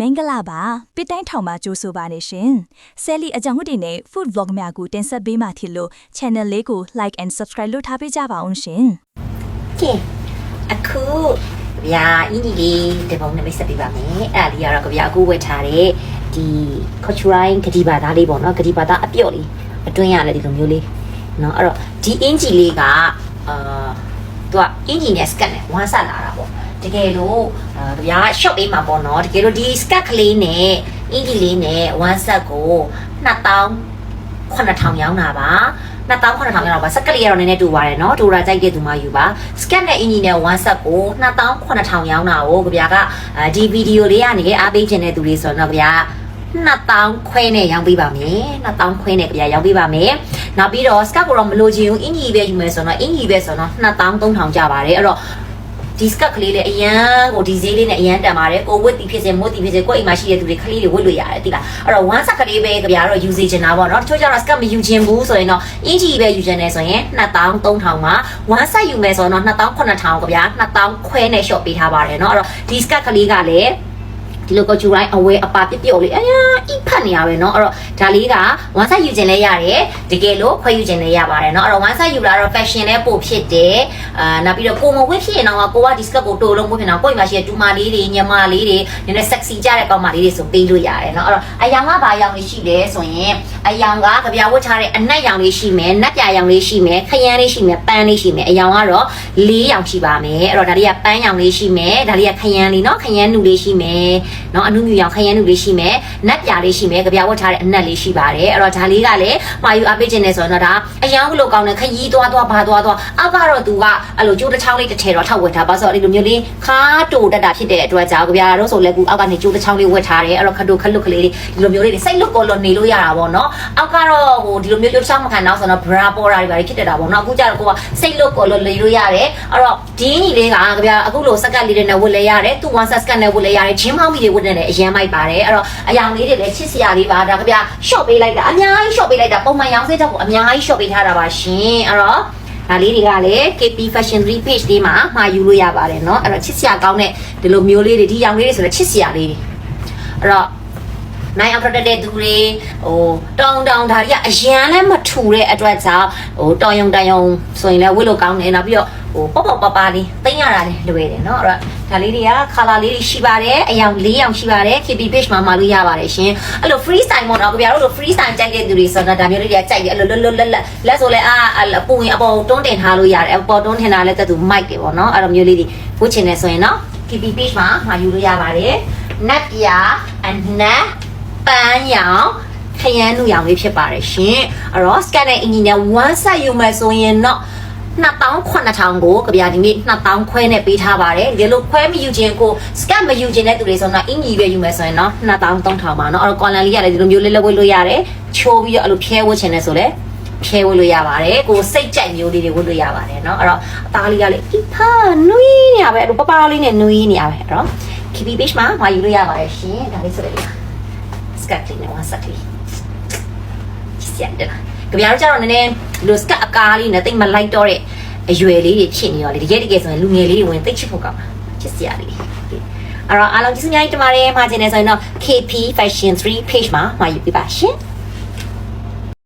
မင်္ဂလာပါပစ်တိုင်းထောင်မှာကြိုးဆိုပါနေရှင်ဆယ်လီအကြောင်းတွေနဲ့ food vlog များကိုတင်ဆက်ပေးမှဖြစ်လို့ channel လေးကို like and subscribe လုပ်ထားပေးကြပါအောင်ရှင်ကဲအခုဗျာအင်းကြီးလေးဒီပုံနဲ့မိတ်ဆက်ပေးပါမယ်အဲ့ဒါလေးကတော့ဗျာအခုဝတ်ထားတဲ့ဒီ cultural ဂတိဘာသာလေးပေါ့နော်ဂတိဘာသာအပြော့လေးအတွင်းရတယ်ဒီလိုမျိုးလေးနော်အဲ့တော့ဒီအင်ဂျီလေးကအာသူကအင်ဂျီနဲ့ scat နဲ့ဝမ်းဆက်လာတာပေါ့ တကယ်လို့အာဗျာ shop လေးမှာပေါ့နော်တကယ်လို့ဒီ scat ကလေးနဲ့အင်ဂျီလေးနဲ့ဝမ်းဆက်ကို2000 9000ရောင်းတာပါ2000 9000ရောင်းတာပါစက်ကလေးကတော့နည်းနည်းတူပါတယ်เนาะတူတာကြိုက်တဲ့သူမှယူပါစကက်နဲ့အင်ဂျီနဲ့1ဆက်ကို2000 9000ရောင်းတာကိုကြဗျာကဒီဗီဒီယိုလေးကနေအားပေးခြင်းတဲ့သူလေးဆိုတော့ကြဗျာ2000ခွဲနဲ့ရောင်းပေးပါမယ်2000ခွဲနဲ့ကြဗျာရောင်းပေးပါမယ်နောက်ပြီးတော့စကတ်ကိုတော့မလိုချင်ဘူးအင်ဂျီပဲယူမယ်ဆိုတော့အင်ဂျီပဲဆိုတော့2000 3000ကျပါတယ်အဲ့တော့ ဒီစကတ်ကလေးလည်းအရန်ကိုဒီဈေးလေးနဲ့အရန်တန်ပါတယ်ကိုဝတ်တီဖြစ်စေမွတ်တီဖြစ်စေကိုယ့်အိမ်မှာရှိတဲ့သူတွေကလေးတွေဝတ်လို့ရတယ်တိလားအဲ့တော့ဝမ်းစကလေးပဲကြပြားတော့ယူစေချင်တာပေါ့နော်တချို့ကျတော့စကတ်မယူချင်ဘူးဆိုရင်တော့အင်ဂျီပဲယူချင်တယ်ဆိုရင်2000 3000မှာဝမ်းဆက်ယူမယ်ဆိုတော့2000 9000ကြပြား2000ခွဲနဲ့ရှော့ပေးထားပါတယ်နော်အဲ့တော့ဒီစကတ်ကလေးကလည်း ဒီလိုကိုချူရိုင်းအဝဲအပါပြပြလေးအယားအိဖတ်နေရပဲเนาะအဲ့တော့ဒါလေးက one set ယူခြင်းလည်းရတယ်တကယ်လို့ခွဲယူခြင်းလည်းရပါတယ်เนาะအဲ့တော့ one set ယူလာတော့ fashion လည်းပို့ဖြစ်တယ်အာနောက်ပြီးတော့ကိုမဝတ်ဖြစ်ရင်တော့ကိုကဒီ skirt ကိုတိုးလုံးပို့ဖြစ်တော့ကိုယ့်မှာရှိတဲ့တူမလေးတွေညမလေးတွေနည်းနည်း sexy ကြတဲ့ကောင်မလေးတွေဆိုပေးလို့ရတယ်เนาะအဲ့တော့အယောင်ကဘာယောင်လေးရှိလဲဆိုရင်အယောင်ကကြပြဝတ်ထားတဲ့အနက်ယောင်လေးရှိမယ်နက်ပြယောင်လေးရှိမယ်ခရမ်းလေးရှိမယ်ပန်းလေးရှိမယ်အယောင်ကတော့၄ယောင်ရှိပါမယ်အဲ့တော့ဒါတွေကပန်းယောင်လေးရှိမယ်ဒါတွေကခရမ်းလေးเนาะခရမ်းနုလေးရှိမယ် နော်အနုမြူရောင်ခရမ်းနုလေးရှိမယ်နက်ပြာလေးရှိမယ်ကြပြဝတ်ထားတဲ့အနက်လေးရှိပါတယ်အဲ့တော့ဒါလေးကလည်းမှာယူအားပေးခြင်းနဲ့ဆိုတော့ဒါအယောင်လို့ကောင်းတဲ့ခရီးသွားသွားဘာသွားသွားအဘတော့သူကအဲ့လိုကျိုးတစ်ချောင်းလေးတစ်ထည်တော့ထောက်ဝတ်ထားပါဆိုတော့အဲ့လိုမျိုးလေးခါတိုတက်တာဖြစ်တဲ့အတွက်ကြောင့်ကြပြာတော့ဆိုလဲကူအောက်ကနေကျိုးတစ်ချောင်းလေးဝတ်ထားတယ်အဲ့တော့ခတ်တို့ခတ်လုတ်ကလေးဒီလိုမျိုးလေးစိတ်လုတ်ကော်လို့နေလို့ရတာပေါ့နော်အောက်ကတော့ဟိုဒီလိုမျိုးကျိုးတစ်ချောင်းမခံတော့ဆိုတော့ bra ပေါ်တာတွေပါဖြစ်တတ်တာပေါ့နော်အခုကျတော့ကိုကစိတ်လုတ်ကော်လို့နေလို့ရတယ်အဲ့တော့ဒီညီလေးကကြပြာအခုလိုစကတ်လေးတွေနဲ့ဝတ်လဲရတယ်သူ1 set စကတ်နဲ့ဝတ်လဲရတယ်ဂျင်းမောင်းမီတွေဝတ်နေတယ်အရန်မိုက်ပါတယ်အဲ့တော့အယောင်လေးတွေလည်းချစ်စရာလေးပါဒါကြပြ shop ပေးလိုက်တာအများကြီး shop ပေးလိုက်တာပုံမှန်ရောင်းစဲချက်ကိုအများကြီး shop ပေးထားတာပါရှင်အဲ့တော့ဒါလေးတွေကလည်း KP Fashion 3 page လေးမှာမှာယူလို့ရပါတယ်เนาะအဲ့တော့ချစ်စရာကောင်းတဲ့ဒီလိုမျိုးလေးတွေဒီရောင်လေးတွေဆိုတော့ချစ်စရာလေးတွေအဲ့တော့ နိုင်အောင်ထွက်တဲ့သူတွေဟိုတောင်တောင်ဒါတွေကအရန်လည်းမထူတဲ့အတွက်ကြောင့်ဟိုတောင်ယုံတန်ယုံဆိုရင်လည်းဝတ်လို့ကောင်းတယ်နောက်ပြီးတော့ဟိုပေါ့ပေါ့ပါပါလေးသိမ်းရတာလည်းလွယ်တယ်เนาะအဲ့တော့ဒါလေးတွေက color လေးတွေရှိပါတယ်အယောင်၄ယောင်ရှိပါတယ် KP page မှာမှာလို့ရပါတယ်ရှင်အဲ့လို free style ပေါ့နော်ကြပြတို့လို free style ကြိုက်တဲ့သူတွေဆိုတော့ဒါမျိုးလေးတွေကကြိုက်တယ်အဲ့လိုလွတ်လွတ်လပ်လပ်လက်ဆိုလဲအာအပူရင်အပေါ်တွန်းတင်ထားလို့ရတယ်အပေါ်တွန်းတင်ထားလဲတက်သူ mic တွေပေါ့နော်အဲ့လိုမျိုးလေးတွေဝတ်ချင်နေဆိုရင်နော် KP page မှာမှာယူလို့ရပါတယ်နက်ပြအနက် ပန်းရောင်ခရမ်းနုရောင်လေးဖြစ်ပါတယ်ရှင်အဲ့တော့ scan နဲ့ engine နဲ့ one set ယူမယ်ဆိုရင်တော့2,9000ကိုကြပြဒီနေ့2,000ခွဲနဲ့ပေးထားပါတယ်ဒီလိုခွဲမယူခြင်းကို scan မယူခြင်းတဲ့သူတွေဆိုတော့အင်ကြီးပဲယူမယ်ဆိုရင်တော့2,3000ပါเนาะအဲ့တော့ collar လေးရတယ်ဒီလိုမျိုးလေးလက်ဝဲလို့ရတယ်ချိုးပြီးတော့အဲ့လိုဖြဲဝတ်ခြင်းနဲ့ဆိုလဲဖြဲဝတ်လို့ရပါတယ်ကိုစိတ်ကြိုက်မျိုးလေးတွေဝတ်လို့ရပါတယ်เนาะအဲ့တော့အသားလေးကလေအဖာနွေးနေရပဲအဲ့လိုပပလေးနဲ့နွေးနေရပဲအဲ့တော့ KB page မှာမယူလို့ရပါတယ်ရှင်ဒါလေးဆိုလေ scat လေးနဲ့ one set လေးစက်တယ်ကြပြတော့ကျတော့နည်းနည်းဒီလို scat အကားလေးနဲ့တိတ်မလိုက်တော့တဲ့အရွယ်လေးတွေဖြစ်နေရောလေတကယ်တကယ်ဆိုရင်လူငယ်လေးတွေဝင်တိတ်ချစ်ဖို့ကောင်းတာချစ်စရာလေးအဲ့တော့အားလုံးကျေးဇူးများကြီးတင်ပါတယ်မှာကျင်နေဆိုရင်တော့ KP Fashion 3 page မှာမှာယူပြပါရှင်